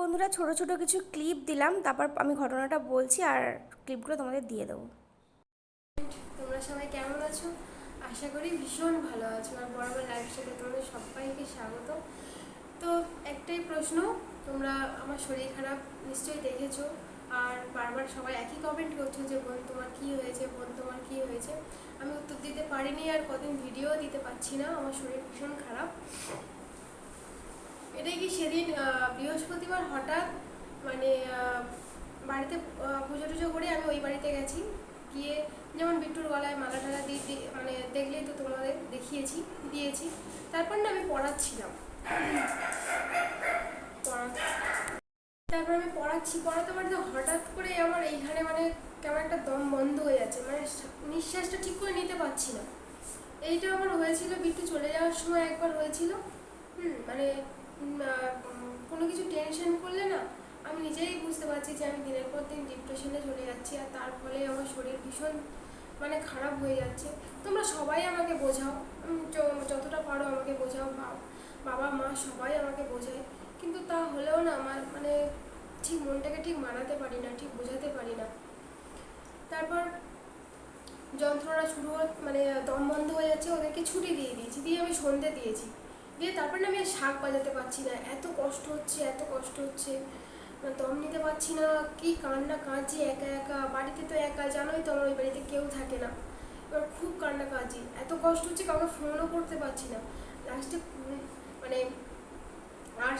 বন্ধুরা, ছোট ছোট কিছু ক্লিপ দিলাম, তারপর আমি ঘটনাটা বলছি আর ক্লিপগুলো তোমাদের দিয়ে দেবো। তোমরা সবাই কেমন আছো? আশা করি ভীষণ ভালো আছো। আর বরাবর লাইফস্টাইলে তোমাদের সবাইকে স্বাগত। তো একটাই প্রশ্ন, তোমরা আমার শরীর খারাপ নিশ্চয়ই দেখেছ। আর বারবার সবাই একই কমেন্ট করছ যে, বোন, তোমার কি হয়েছে? বোন, তোমার কি হয়েছে? আমি উত্তর দিতে পারিনি আর কদিন ভিডিও দিতে পারছি না। আমার শরীর ভীষণ খারাপ। এটাই কি সেদিন বৃহস্পতিবার হঠাৎ মানে বাড়িতে পুজো টুজো করে আমি ওই বাড়িতে গেছি। গিয়ে যেমন বিট্টুর গলায় মালা টালা দিয়ে মানে দেখলেই তো তোমাদের দেখিয়েছি, দিয়েছি। তারপর না আমি পড়াচ্ছিলাম। তারপর আমি পড়াচ্ছি, পড়াতে পড়াতে হঠাৎ করে আমার এইখানে মানে কেমন একটা দম বন্ধ হয়ে যাচ্ছে। মানে নিঃশ্বাসটা ঠিক করে নিতে পারছি না। এইটা আমার হয়েছিল, বিট্টু চলে যাওয়ার সময় একবার হয়েছিল। হুম মানে কোনো কিছু টেনশন করলে না, আমি নিজেই বুঝতে পারছি যে আমি দিনের পর দিন ডিপ্রেশনে চলে যাচ্ছি আর তার ফলে আমার শরীর ভীষণ মানে খারাপ হয়ে যাচ্ছে। তোমরা সবাই আমাকে বোঝাও যতটা পারো আমাকে বোঝাও বাবা, মা সবাই আমাকে বোঝায়। কিন্তু তা হলেও না আমার মানে ঠিক মনটাকে ঠিক মানাতে পারি না, ঠিক বোঝাতে পারি না। তারপর যন্ত্রণা শুরু মানে দম বন্ধ হয়ে যাচ্ছে, ওদেরকে ছুটি দিয়ে দিয়েছি, দিয়ে আমি সন্ধে দিয়েছি। দিয়ে তারপর না আমি আর শাক বাজাতে পারছি না। এত কষ্ট হচ্ছে, এত কষ্ট হচ্ছে। মানে দম নিতে পারছি না। কি কান্না কাঁদছি, একা একা। বাড়িতে তো একা, জানোই তো আমার ওই বাড়িতে কেউ থাকে না। এবার খুব কান্না কাঁদছি। এত কষ্ট হচ্ছে, কাউকে ফোনও করতে পারছি না। লাস্টে মানে আর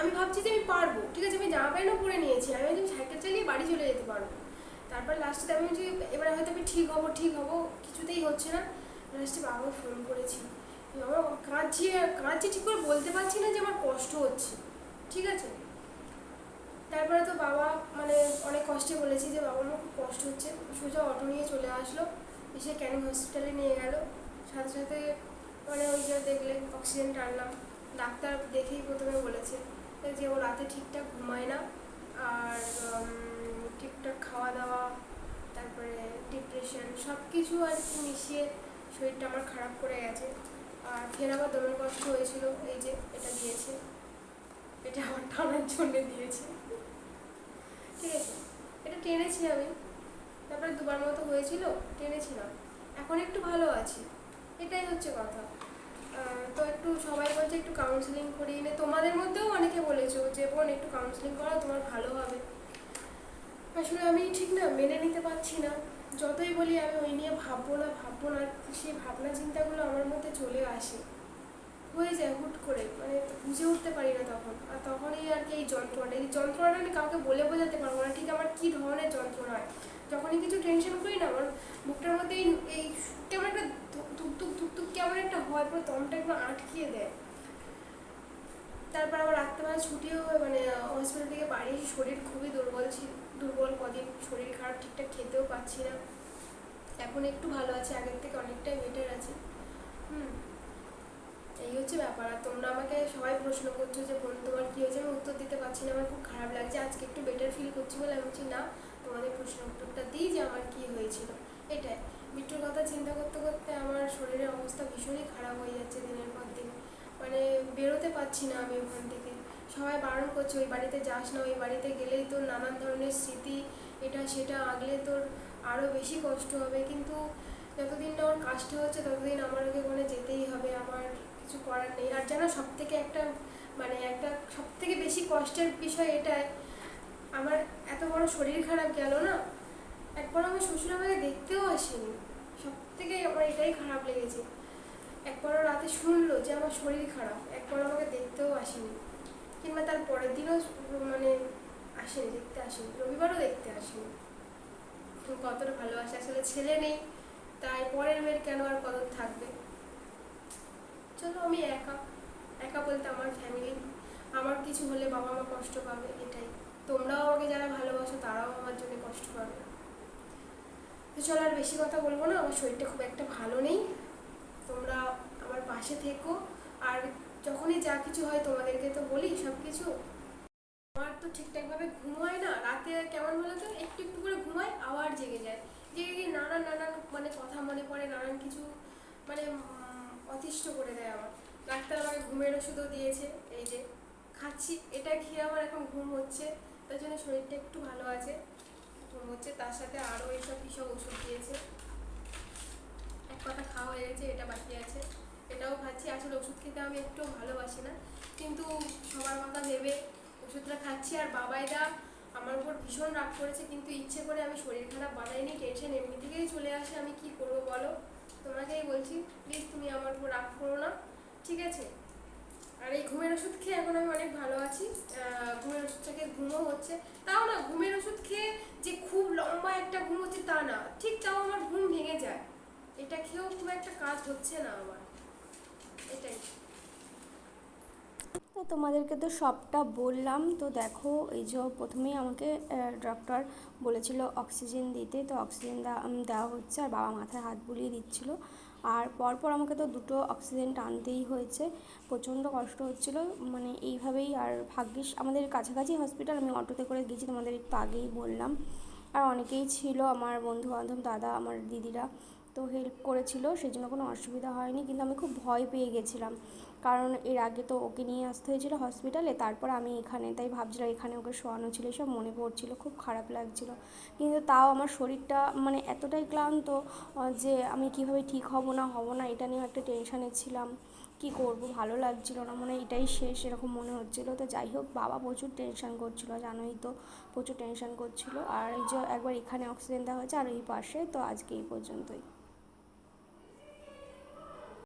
আমি ভাবছি যে আমি পারব। ঠিক আছে, আমি জামা প্যান্টও পরে নিয়েছি। আমি ভাবছি সাইকেল চালিয়ে বাড়ি চলে যেতে পারব। তারপর লাস্টে আমি যে এবার হয়তো আমি ঠিক হব ঠিক হব। কিছুতেই হচ্ছে না। লাস্টে বাবাকে ফোন করেছি। আমার কাঁদছি কাঁদছি, ঠিক করে বলতে পারছি না যে আমার কষ্ট হচ্ছে। ঠিক আছে? তারপরে তো বাবা মানে অনেক কষ্টে বলেছি যে বাবা আমার খুব কষ্ট হচ্ছে। সোজা অটো নিয়ে চলে আসলো, এসে ক্যানিং হসপিটালে নিয়ে গেল? সাথে সাথে মানে ওই যে দেখলে অক্সিজেন টানলাম। ডাক্তার দেখেই প্রথমে বলেছে যে ও রাতে ঠিকঠাক ঘুমায় না। আর ঠিকঠাক খাওয়া দাওয়া তারপরে ডিপ্রেশন সব কিছু আর কি মিশিয়ে শরীরটা আমার খারাপ করে গেছে। আর ফের আবার দমের কষ্ট হয়েছিল, এই যে এটা দিয়েছে। এটা আমার টানার জন্য দিয়েছে। ঠিক আছে, এটা টেনেছি আমি। তারপরে দুবার মতো হয়েছিল, টেনেছিলাম। এখন একটু ভালো আছি। এটাই হচ্ছে কথা। তো একটু সবাই বলছে একটু কাউন্সিলিং করিয়ে নে। তোমাদের মধ্যেও অনেকে বলেছ যে, বোন, একটু কাউন্সিলিং করো তোমার ভালো হবে। আসলে আমি ঠিক না, মেনে নিতে পারছি না। যতই বলি আমি ওই নিয়ে ভাববো না ভাববো না, সেই ভাবনা চিন্তাগুলো আমার মধ্যে চলে আসে। হয়ে যায় হুট করে মানে বুঝে উঠতে পারি না তখন। আর তখনই আর কি এই যন্ত্রণা, এই যন্ত্রণাটা আমি কাউকে বলে বোঝাতে পারব না, ঠিক আমার কী ধরনের যন্ত্রণা। হয় যখনই কিছু টেনশন করি না, আমার বুকটার মধ্যে এই এই কেমন একটা ধুক ধুক কেমন একটা হয়, পুরো দমটা একটু আটকিয়ে দেয়। তারপর আবার রাত্রেবেলা ছুটিও মানে হসপিটাল থেকে বাড়ি শরীর খুবই দুর্বল ছিল। দুর্বল, কদিন শরীর খারাপ, ঠিকঠাক খেতেও পাচ্ছি না। এখন একটু ভালো আছে, আগের থেকে অনেকটাই বেটার আছে। হুম, এই হচ্ছে ব্যাপার। আর তোমরা আমাকে সবাই প্রশ্ন করছ যে, বোন, তোমার কী হয়েছে? আমি উত্তর দিতে পারছি না, আমার খুব খারাপ লাগছে। আজকে একটু বেটার ফিল করছি বলে আমি বলছি, না, তোমাদের প্রশ্ন উত্তরটা দিই যে, আমার কী হয়েছিল? এটাই। বিট্টুর কথা চিন্তা করতে করতে আমার শরীরের অবস্থা ভীষণই খারাপ হয়ে যাচ্ছে দিনের পর দিন। মানে বেরোতে পারছি না আমি ওখান থেকে। সবাই বারণ করছে, ওই বাড়িতে যাস না, ওই বাড়িতে গেলেই তোর নানান ধরনের স্মৃতি, এটা সেটা আগলে তোর আরও বেশি কষ্ট হবে। কিন্তু যতদিন না ওর কাজটা হচ্ছে, ততদিন আমার ওকে ওখানে যেতেই হবে, আমার কিছু করার নেই। আর যেন সব থেকে একটা মানে একটা সব থেকে বেশি কষ্টের বিষয় এটাই, আমার এত বড় শরীর খারাপ গেল না? একবার আমার শ্বশুর আমাকে দেখতেও আসেনি সব থেকে আমার এটাই খারাপ লেগেছে। একবারও রাতে শুনলো যে আমার শরীর খারাপ একবার আমাকে দেখতেও আসেনি। কিংবা তার পরের দিনও মানে আসেনি, দেখতে আসেনি। রবিবারও দেখতে আসেনি। কতটা ভালোবাসে? আসলে ছেলে নেই, তাই পরের মেয়ের কেন আর কদর থাকবে? চলো, আমি একা একা বলতে আমার ফ্যামিলি আমার কিছু হলে বাবা মা কষ্ট পাবে, এটাই। তোমরাও আমাকে যারা ভালোবাসো, তারাও আমার জন্য কষ্ট পাবে। তো চলো, আর বেশি কথা বলব না, আমার শরীরটা খুব একটা ভালো নেই। তোমরা আমার পাশে থেকো, আর যখনই যা কিছু হয় তোমাদেরকে তো বলি সব কিছু আমার তো ঠিকঠাকভাবে ঘুম হয় না, রাতে কেমন বলো তো, একটু একটু করে ঘুমাই আবার জেগে যায়। জেগে গিয়ে নানান নানান মানে কথা মনে পড়ে, নানান কিছু মানে অতিষ্ঠ করে দেয় আমার। ডাক্তার আমাকে ঘুমের ওষুধও দিয়েছে, এই যে খাচ্ছি, এটা খেয়ে আমার এখন ঘুম হচ্ছে, তার জন্য শরীরটা একটু ভালো আছে, ঘুম হচ্ছে, তার সাথে আরও এইসব কিসব ওষুধ দিয়েছে। এক কথা খাওয়া হয়ে গেছে, এটা বাকি আছে। এটাও খাচ্ছি। আসলে ওষুধ খেতে আমি একটু ভালোবাসি না। কিন্তু সবার কথা ভেবে ওষুধটা খাচ্ছি আর বাবাইদা আমার উপর ভীষণ রাগ করেছে। কিন্তু ইচ্ছে করে আমি শরীর খারাপ বানাইনি টেনশন এমনি থেকেই চলে আসে। আমি কি করব বলো? তোমাকেই বলছি প্লিজ তুমি আমার উপর রাগ করো না। ঠিক আছে? আর এই ঘুমের ওষুধ খেয়ে এখন আমি অনেক ভালো আছি। ঘুমের ওষুধ থেকে ঘুমও হচ্ছে। তাও না, ঘুমের ওষুধ খেয়ে যে খুব লম্বা একটা ঘুম হচ্ছে তা না। ঠিক তাও আমার ঘুম ভেঙে যায়। এটা খেয়েও খুব একটা কাজ হচ্ছে না আমার। তোমাদেরকে তো সবটা বললাম। তো দেখো, এই যে প্রথমেই আমাকে ডক্টর বলেছিল অক্সিজেন দিতে। তো অক্সিজেন দেওয়া হচ্ছে আর বাবা মাথায় হাত বুলিয়ে দিচ্ছিল। আর পরপর আমাকে তো দুটো অক্সিজেন টানতেই হয়েছে। প্রচণ্ড কষ্ট হচ্ছিল। মানে এইভাবেই আর ভাগ্যিস, আমাদের কাছাকাছি হসপিটাল আমি অটোতে করে গেছি, তোমাদের একটু আগেই বললাম। আর অনেকেই ছিল, আমার বন্ধু বান্ধব দাদা, আমার দিদিরা। তো হেল্প করেছিল সেই জন্য কোনো অসুবিধা হয়নি, কিন্তু আমি খুব ভয় পেয়ে গেছিলাম। কারণ এর আগে তো ওকে নিয়ে আসতে হয়েছিল হসপিটালে তারপর আমি এখানে, তাই ভাবছিলাম এখানে ওকে শোয়ানো ছিল, সব মনে পড়ছিল, খুব খারাপ লাগছিল। কিন্তু তাও আমার শরীরটা মানে এতটাই ক্লান্ত যে আমি কীভাবে ঠিক হব না হব না, এটা নিয়েও একটা টেনশানে ছিলাম। কি করব, ভালো লাগছিল না, মনে এটাই শেষ, এরকম মনে হচ্ছিল। তো যাই হোক, বাবা প্রচুর টেনশান করছিল, জানোই তো, প্রচুর টেনশন করছিল। আর এই যে একবার এখানে অক্সিজেন দেওয়া হয়েছে, আর এই পাশে, তো আজকে এই পর্যন্তই।